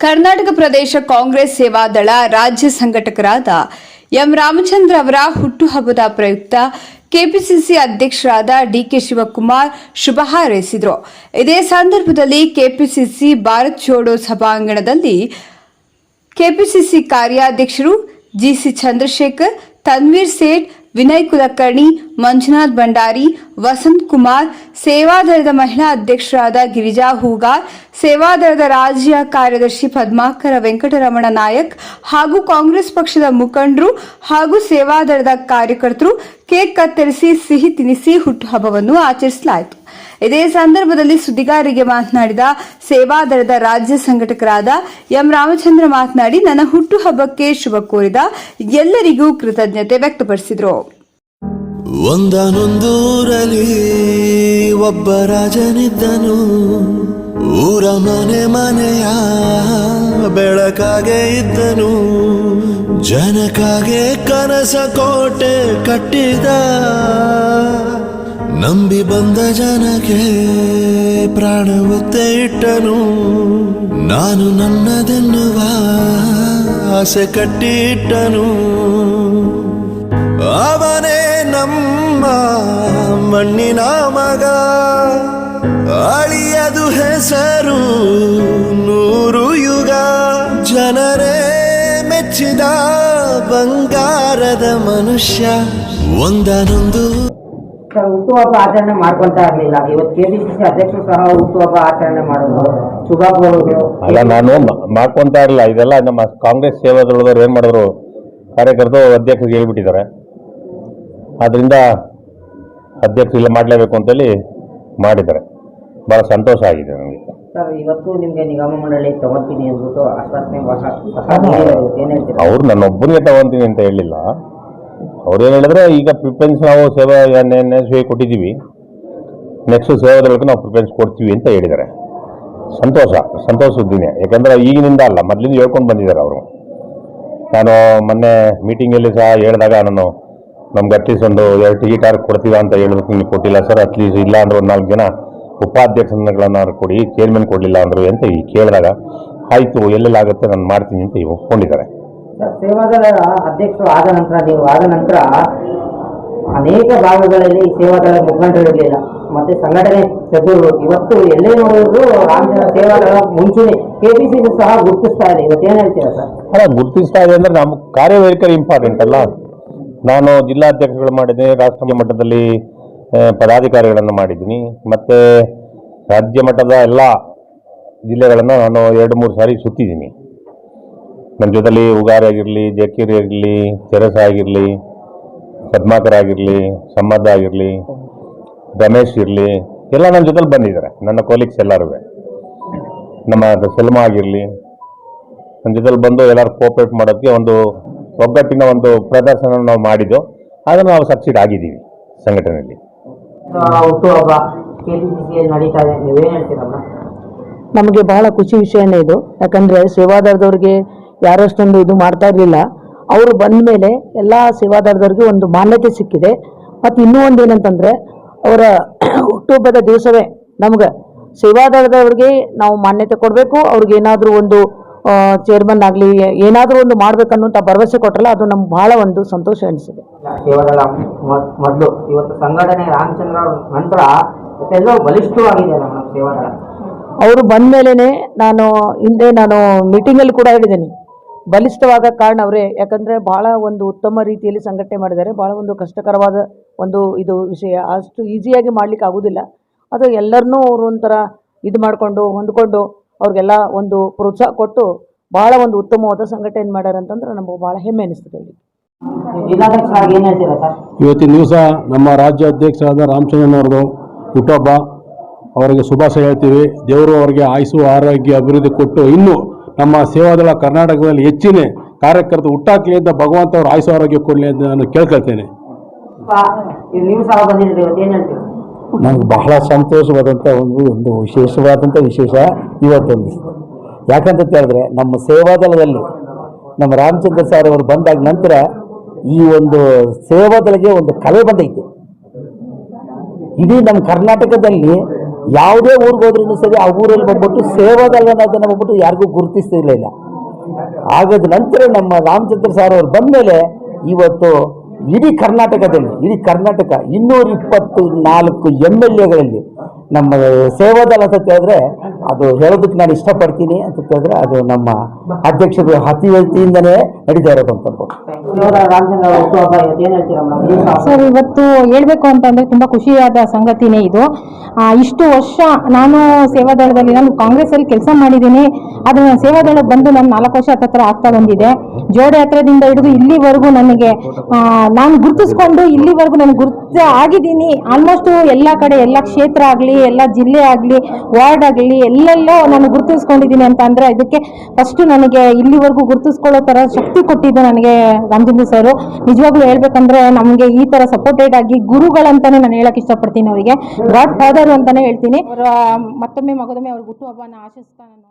ಕರ್ನಾಟಕ ಪ್ರದೇಶ ಕಾಂಗ್ರೆಸ್ ಸೇವಾದಳ ರಾಜ್ಯ ಸಂಘಟಕರಾದ ಎಂ ರಾಮಚಂದ್ರ ಅವರ ಹುಟ್ಟುಹಬ್ಬದ ಪ್ರಯುಕ್ತ ಕೆಪಿಸಿಸಿ ಅಧ್ಯಕ್ಷರಾದ ಡಿಕೆ ಶಿವಕುಮಾರ್ ಶುಭ ಹಾರೈಸಿದರು. ಇದೇ ಸಂದರ್ಭದಲ್ಲಿ ಕೆಪಿಸಿಸಿ ಭಾರತ್ ಜೋಡೋ ಸಭಾಂಗಣದಲ್ಲಿ ಕೆಪಿಸಿಸಿ ಕಾರ್ಯಾಧ್ಯಕ್ಷರು ಜಿಸಿ ಚಂದ್ರಶೇಖರ್ ತನ್ವೀರ್ ಸೇಠ್, ವಿನಯ್ ಕುಲಕರ್ಣಿ, ಮಂಜುನಾಥ್ ಭಂಡಾರಿ, ವಸಂತ್ ಕುಮಾರ್, ಸೇವಾದಳದ ಮಹಿಳಾ ಅಧ್ಯಕ್ಷರಾದ ಗಿರಿಜಾ ಹೂಗಾರ್, ಸೇವಾದಳದ ರಾಜ್ಯ ಕಾರ್ಯದರ್ಶಿ ಪದ್ಮಾಕರ ವೆಂಕಟರಮಣ ನಾಯಕ್ ಹಾಗೂ ಕಾಂಗ್ರೆಸ್ ಪಕ್ಷದ ಮುಖಂಡರು ಹಾಗೂ ಸೇವಾದಳದ ಕಾರ್ಯಕರ್ತರು ಕೇಕ್ ಕತ್ತರಿಸಿ ಸಿಹಿ ತಿನಿಸಿ ಹುಟ್ಟುಹಬ್ಬವನ್ನು ಆಚರಿಸಲಾಯಿತು. ಇದೇ ಸಂದರ್ಭದಲ್ಲಿ ಸುದ್ದಿಗಾರರಿಗೆ ಮಾತನಾಡಿದ ಸೇವಾದಳದ ರಾಜ್ಯ ಸಂಘಟಕರಾದ ಎಂ ರಾಮಚಂದ್ರ ಮಾತನಾಡಿ, ನನ್ನ ಹುಟ್ಟುಹಬ್ಬಕ್ಕೆ ಶುಭ ಕೋರಿದ ಎಲ್ಲರಿಗೂ ಕೃತಜ್ಞತೆ ವ್ಯಕ್ತಪಡಿಸಿದರು. ಒಂದನೊಂದೂರಲ್ಲಿ ಒಬ್ಬ ರಾಜನಿದ್ದನು. ಊರ ಮನೆ ಮನೆಯ ಬೆಳಕಾಗೆ ಇದ್ದನು. ಜನಕಾಗೆ ಕನಸ ಕೋಟೆ ಕಟ್ಟಿದ, ನಂಬಿ ಬಂದ ಜನಕ್ಕೆ ಪ್ರಾಣ ಒತ್ತೆ ಇಟ್ಟನು. ನಾನು ನನ್ನದೆನ್ನುವ ಆಸೆ ಕಟ್ಟಿಟ್ಟನು. ಅವನೇ ನಮ್ಮ ಮಣ್ಣಿನ ಮಗ, ಅಳಿಯದು ಹೆಸರು ಮನುಷ್ಯ ಒಂದನೊಂದು. ಹುಟ್ಟುಹಬ್ಬ ಆಚರಣೆ ಮಾಡ್ಕೊಂತಾ ಇರ್ಲಿಲ್ಲ. ಇವತ್ತು ಕೆಪಿಸಿಸಿ ಅಧ್ಯಕ್ಷರು ಸಹ ಹುಟ್ಟುಹಬ್ಬ ಆಚರಣೆ ಮಾಡೋದು ಶುಭ ಕೋರೋದು ಅಲ್ಲ ನಾನು ಮಾಡ್ಕೊಂತಾ ಇರಲಿಲ್ಲ. ಇದೆಲ್ಲ ನಮ್ಮ ಕಾಂಗ್ರೆಸ್ ಸೇವಾದಳದವ್ರು ಏನು ಮಾಡಿದ್ರು? ಕಾರ್ಯಕರ್ತರು ಅಧ್ಯಕ್ಷರಿಗೆ ಹೇಳ್ಬಿಟ್ಟಿದ್ದಾರೆ. ಆದ್ರಿಂದ ಅಧ್ಯಕ್ಷರು ಇಲ್ಲ ಮಾಡಲೇಬೇಕು ಅಂತೇಳಿ ಮಾಡಿದ್ದಾರೆ. ಭಾಳ ಸಂತೋಷ ಆಗಿದೆ ನನಗೆ. ಸರ್ ಇವತ್ತು ನಿಮಗೆ ನಿಗಮ ಮಂಡಳಿ ತಗೋತೀನಿ ಅಂದ್ಬಿಟ್ಟು ಆಶ್ವಾಸನೆ ಅವ್ರು ನನ್ನ ಒಬ್ಬನಿಗೆ ತಗೊಂತೀನಿ ಅಂತ ಹೇಳಿಲ್ಲ. ಅವ್ರು ಏನು ಹೇಳಿದ್ರೆ, ಈಗ ಪ್ರಿಫರೆನ್ಸ್ ನಾವು ಸೇವಾ ಸೇವೆ ಕೊಟ್ಟಿದ್ದೀವಿ. ನೆಕ್ಸ್ಟ್ ಸೇವಾದಳಕ್ಕೆ ನಾವು ಪ್ರಿಫರೆನ್ಸ್ ಕೊಡ್ತೀವಿ ಅಂತ ಹೇಳಿದ್ದಾರೆ. ಸಂತೋಷ ಸಂತೋಷ ಸುದ್ದಿನೇ. ಯಾಕಂದ್ರೆ ಈಗಿನಿಂದ ಅಲ್ಲ, ಮೊದಲಿಂದ ಹೇಳ್ಕೊಂಡು ಬಂದಿದ್ದಾರೆ ಅವರು. ನಾನು ಮೊನ್ನೆ ಮೀಟಿಂಗಲ್ಲಿ ಸಹ ಹೇಳಿದಾಗ ನಾನು, ನಮ್ಗೆ ಅಟ್ಲೀಸ್ಟ್ ಒಂದು ಎರಡು ಟಿಕೆಟ್ ಆರು ಕೊಡ್ತೀವ ಅಂತ ಹೇಳೋದಕ್ಕೆ ನೀವು ಕೊಟ್ಟಿಲ್ಲ. ಸರ್ ಅಟ್ಲೀಸ್ಟ್ ಇಲ್ಲ ಅಂದ್ರೆ ಒಂದು ನಾಲ್ಕು ಜನ ಉಪಾಧ್ಯಕ್ಷಗಳನ್ನಾರು ಕೊಡಿ ಚೇರ್ಮನ್ ಕೊಡಲಿಲ್ಲ ಅಂದರು ಅಂತ ಈ ಕೇಳಿದಾಗ, ಆಯಿತು ಎಲ್ಲೆಲ್ಲಾಗುತ್ತೆ ನಾನು ಮಾಡ್ತೀನಿ ಅಂತ ಒಪ್ಕೊಂಡಿದ್ದಾರೆ. ಸೇವಾದಳ ಅಧ್ಯಕ್ಷರು ಆದ ನಂತರ, ನೀವು ಆದ ನಂತರ ಅನೇಕ ಭಾಗಗಳಲ್ಲಿ ಈ ಸೇವಾದಳ ಮುಖಂಡರು ಇರಲಿಲ್ಲ ಮತ್ತೆ ಸಂಘಟನೆ ಚದುರು ಇವತ್ತು ಎಲ್ಲೇ ನೋಡಿದ್ರು ರಾಮಚಂದ್ರ ಸೇವಾದಳ ಮುಂಚೂಣಿ ಕೆಪಿಸಿಸಿ ಸಹ ಗುರುತಿಸ್ತಾ ಇದೆ. ಇವತ್ತು ಏನ್ ಹೇಳ್ತೀರಾ ಸರ್? ಅಲ್ಲ, ಗುರುತಿಸ್ತಾ ಇದೆ ಅಂದ್ರೆ ನಮ್ಮ ಕಾರ್ಯವೈಖರಿ ಇಂಪಾರ್ಟೆಂಟ್ ಅಲ್ಲ? ನಾನು ಜಿಲ್ಲಾಧ್ಯಕ್ಷಗಳು ಮಾಡಿದ್ದೀನಿ, ರಾಷ್ಟ್ರೀಯ ಮಟ್ಟದಲ್ಲಿ ಪದಾಧಿಕಾರಿಗಳನ್ನು ಮಾಡಿದ್ದೀನಿ. ಮತ್ತೆ ರಾಜ್ಯ ಮಟ್ಟದ ಎಲ್ಲ ಜಿಲ್ಲೆಗಳನ್ನು ನಾನು ಎರಡು, ಮೂರು ಸಾರಿ ಸುತ್ತಿದ್ದೀನಿ. ನನ್ನ ಜೊತೆಲಿ ಉಗಾರಿ ಆಗಿರಲಿ, ಜಕೀರಿ ಆಗಿರಲಿ ತೆರಸ ಆಗಿರಲಿ, ಪದ್ಮಾಕರ್ ಆಗಿರಲಿ ಸಮ್ಮದ್ ಆಗಿರಲಿ, ರಮೇಶ್ ಇರಲಿ, ಎಲ್ಲ ನನ್ನ ಜೊತೆಲಿ ಬಂದಿದ್ದಾರೆ. ನನ್ನ ಕೊಲೀಗ್ಸ್ ಎಲ್ಲರೂ ನಮ್ಮ ಸೆಲ್ಮಾ ಆಗಿರಲಿ ನನ್ನ ಜೊತೆಲಿ ಬಂದು ಎಲ್ಲರೂ ಕೋಆಪರೇಟ್ ಮಾಡೋದಕ್ಕೆ ಒಂದು ಒಗ್ಗಟ್ಟಿನ ಒಂದು ಪ್ರದರ್ಶನ ನಾವು ಮಾಡಿದ್ದು. ಅದನ್ನು ನಾವು ಸಕ್ಸೀಡ್ ಆಗಿದ್ದೀವಿ ಸಂಘಟನೆಯಲ್ಲಿ. ನಮಗೆ ಬಹಳ ಖುಷಿ ವಿಷಯನೇ ಇದು. ಯಾಕಂದ್ರೆ ಸೇವಾದಾರದವ್ರಿಗೆ ಯಾರಷ್ಟೊಂದು ಇದು ಮಾಡ್ತಾ ಇರಲಿಲ್ಲ. ಅವರು ಬಂದ ಮೇಲೆ ಎಲ್ಲ ಸೇವಾದಾರದವ್ರಿಗೆ ಒಂದು ಮಾನ್ಯತೆ ಸಿಕ್ಕಿದೆ. ಮತ್ತು ಇನ್ನೂ ಒಂದು ಏನಂತಂದರೆ ಅವರ ಹುಟ್ಟುಹಬ್ಬದ ದಿವಸವೇ ನಮ್ಗೆ ಸೇವಾದಾರದವ್ರಿಗೆ ನಾವು ಮಾನ್ಯತೆ ಕೊಡಬೇಕು. ಅವ್ರಿಗೆ ಏನಾದರೂ ಒಂದು ಚೇರ್ಮನ್ ಆಗಲಿ ಏನಾದರೂ ಒಂದು ಮಾಡ್ಬೇಕನ್ನುವಂಥ ಭರವಸೆ ಕೊಟ್ಟರಲ್ಲ ಅದು ನಮ್ಗೆ ಬಹಳ ಒಂದು ಸಂತೋಷ ಅನಿಸಿದೆ ಕೇವಲ ಮೊದಲು. ಇವತ್ತು ಸಂಘಟನೆ ರಾಮಚಂದ್ರ ಅವ್ರ ನಂತರ ಎಲ್ಲೋ ಬಲಿಷ್ಠವಾಗಿದೆ ಸೇವಾದಳ. ಅವರು ಬಂದ ಮೇಲೇ ನಾನು ಹಿಂದೆ ನಾನು ಮೀಟಿಂಗಲ್ಲಿ ಕೂಡ ಹೇಳಿದ್ದೀನಿ ಬಲಿಷ್ಠವಾಗ ಕಾರಣ ಅವರೇ. ಯಾಕಂದರೆ ಭಾಳ ಒಂದು ಉತ್ತಮ ರೀತಿಯಲ್ಲಿ ಸಂಘಟನೆ ಮಾಡಿದ್ದಾರೆ. ಭಾಳ ಒಂದು ಕಷ್ಟಕರವಾದ ಒಂದು ಇದು ವಿಷಯ. ಅಷ್ಟು ಈಸಿಯಾಗಿ ಮಾಡಲಿಕ್ಕೆ ಆಗೋದಿಲ್ಲ. ಅದು ಎಲ್ಲರನ್ನೂ ಅವರು ಒಂಥರ ಇದು ಮಾಡಿಕೊಂಡು ಹೊಂದ್ಕೊಂಡು ಅವ್ರಿಗೆಲ್ಲ ಒಂದು ಪ್ರೋತ್ಸಾಹ ಕೊಟ್ಟು ಭಾಳ ಒಂದು ಉತ್ತಮವಾದ ಸಂಘಟನೆ ಮಾಡ್ಯಾರ ಅಂತಂದ್ರೆ ನಮಗೆ ಭಾಳ ಹೆಮ್ಮೆ ಅನಿಸ್ತದೆ ಹೇಳಿ ಇವತ್ತಿನ ದಿವಸ ನಮ್ಮ ರಾಜ್ಯ ಅಧ್ಯಕ್ಷರಾದ ರಾಮಚಂದ್ರನವ್ರದ್ದು ಹುಟ್ಟಬ್ಬ ಅವರಿಗೆ ಶುಭಾಶಯ ಹೇಳ್ತೀವಿ. ದೇವರು ಅವರಿಗೆ ಆಯುಸು ಆರೋಗ್ಯ ಅಭಿವೃದ್ಧಿ ಕೊಟ್ಟು ಇನ್ನೂ ನಮ್ಮ ಸೇವಾದಳ ಕರ್ನಾಟಕದಲ್ಲಿ ಹೆಚ್ಚಿನ ಕಾರ್ಯಕರ್ತರು ಹುಟ್ಟಾಕ್ಲಿ ಅಂತ ಭಗವಂತ ಅವರು ಆಯುಸ ಆರೋಗ್ಯ ಕೊಡಲಿ ಅಂತ ನಾನು ಕೇಳ್ಕೊಳ್ತೇನೆ. ನನಗೆ ಬಹಳ ಸಂತೋಷವಾದಂಥ ಒಂದು ಒಂದು ವಿಶೇಷವಾದಂಥ ವಿಶೇಷ ಇವತ್ತೊಂದು. ಯಾಕಂತ ಹೇಳಿದ್ರೆ ನಮ್ಮ ಸೇವಾದಳದಲ್ಲಿ ನಮ್ಮ ರಾಮಚಂದ್ರ ಸರ್ ಅವರು ಬಂದಾಗ ನಂತರ ಈ ಒಂದು ಸೇವಾದಳಿಗೆ ಒಂದು ಕಲೆ ಬಂದೈತೆ. ಇಡೀ ನಮ್ಮ ಕರ್ನಾಟಕದಲ್ಲಿ ಯಾವುದೇ ಊರಿಗೆ ಹೋದ್ರೂ ಸರಿ ಆ ಊರಲ್ಲಿ ಬಂದ್ಬಿಟ್ಟು ಸೇವಾದಲ್ಲ ಅನ್ನೋದನ್ನ ಬಂದ್ಬಿಟ್ಟು ಯಾರಿಗೂ ಗುರುತಿಸ್ತಿರ್ಲಿಲ್ಲ ಆಗದ ನಂತರ ನಮ್ಮ ರಾಮಚಂದ್ರ ಸಾರ್ ಅವರು ಬಂದಮೇಲೆ ಇವತ್ತು ಇಡೀ ಕರ್ನಾಟಕದಲ್ಲಿ ಇಡೀ ಕರ್ನಾಟಕ ಇನ್ನೂರ ಇಪ್ಪತ್ತು ನಾಲ್ಕು ಎಂ ಎಲ್ ಎಗಳಲ್ಲಿ ನಮ್ಮ ಸೇವಾದಳ ಅಂತ ಹೇಳಿದ್ರೆ ಅದು ಹೇಳೋದಕ್ಕೆ ನಾನು ಇಷ್ಟಪಡ್ತೀನಿ ಅಂತ ಕೇಳಿದ್ರೆ ಅದು ನಮ್ಮ ಅಧ್ಯಕ್ಷರು ಅತಿವತಿಯಿಂದನೇ ನಡೀತಾ ಇರೋದು ಅಂತ ಸರ್ ಇವತ್ತು ಹೇಳ್ಬೇಕು ಅಂತಂದ್ರೆ ತುಂಬಾ ಖುಷಿಯಾದ ಸಂಗತಿನೇ ಇದು. ಆ, ಇಷ್ಟು ವರ್ಷ ನಾನು ಸೇವಾದಳದಲ್ಲಿ ನಾನು ಕಾಂಗ್ರೆಸ್ ಅಲ್ಲಿ ಕೆಲಸ ಮಾಡಿದ್ದೀನಿ. ಅದು ನಾನು ಸೇವಾದಳಕ್ಕೆ ಬಂದು ನಾನು ನಾಲ್ಕು ವರ್ಷ ಹತ್ತತ್ರ ಆಗ್ತಾ ಬಂದಿದೆ. ಜೋಡಿ ಹತ್ರದಿಂದ ಹಿಡಿದು ಇಲ್ಲಿವರೆಗೂ ನನಗೆ ಆ, ನಾನು ಗುರುತಿಸ್ಕೊಂಡು ಇಲ್ಲಿವರೆಗೂ ನಾನು ಗುರುತ ಆಗಿದ್ದೀನಿ. ಆಲ್ಮೋಸ್ಟ್ ಎಲ್ಲ ಕಡೆ ಎಲ್ಲ ಕ್ಷೇತ್ರ ಆಗಲಿ ಎಲ್ಲ ಜಿಲ್ಲೆ ಆಗಲಿ ವಾರ್ಡ್ ಆಗಲಿ ಎಲ್ಲೆಲ್ಲೋ ನಾನು ಗುರುತಿಸ್ಕೊಂಡಿದ್ದೀನಿ ಅಂತ ಅಂದರೆ ಇದಕ್ಕೆ ಫಸ್ಟ್ ನನಗೆ ಇಲ್ಲಿವರೆಗೂ ಗುರುತಿಸ್ಕೊಳ್ಳೋ ಥರ ಶಕ್ತಿ ಕೊಟ್ಟಿದ್ದು ನನಗೆ ರಾಮಚಂದ್ರ ಸರ್. ನಿಜವಾಗ್ಲೂ ಹೇಳ್ಬೇಕಂದ್ರೆ ನಮಗೆ ಈ ತರ ಸಪೋರ್ಟೆಡ್ ಆಗಿ ಗುರುಗಳಂತಾನೆ ನಾನು ಹೇಳಕ್ ಇಷ್ಟಪಡ್ತೀನಿ ಅವರಿಗೆ. ಗಾಡ್ ಫಾದರ್ ಅಂತಾನೆ ಹೇಳ್ತೀನಿ. ಅವರ ಮತ್ತೊಮ್ಮೆ ಮಗದೊಮ್ಮೆ ಅವ್ರಿಗೆ ಹುಟ್ಟುಹಬ್ಬನ ಆಶಿಸ್ತಾ ನಾನು